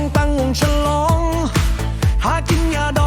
ต้องตั้งวงฉลอง หากินยาด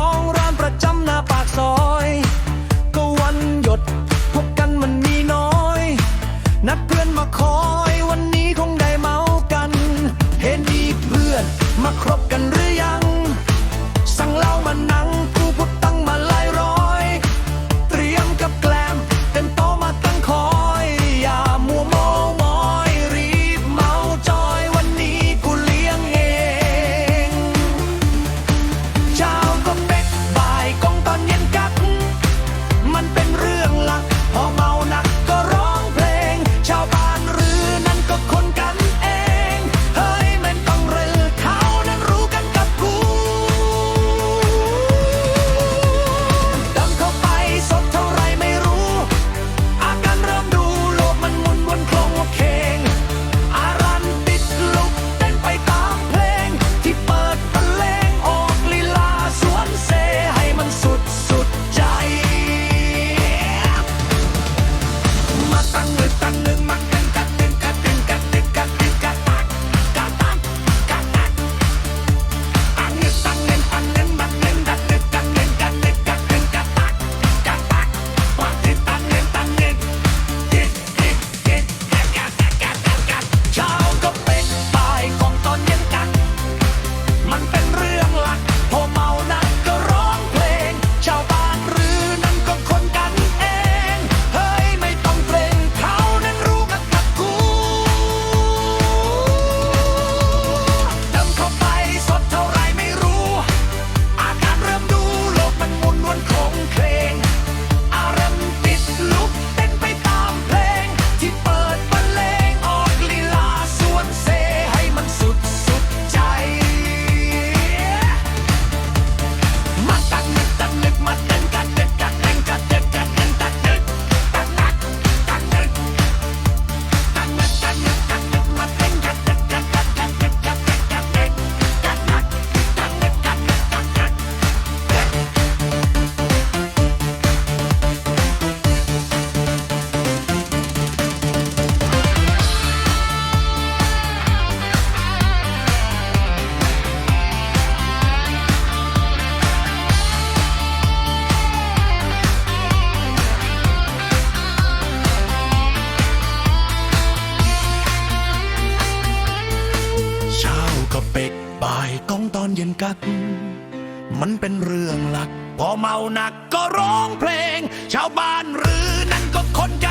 อนเย็นกัก มันเป็นเรื่องหลัก พอเมาหนักก็ร้องเพลง ชาวบ้านหรือนั่นก็คนใจ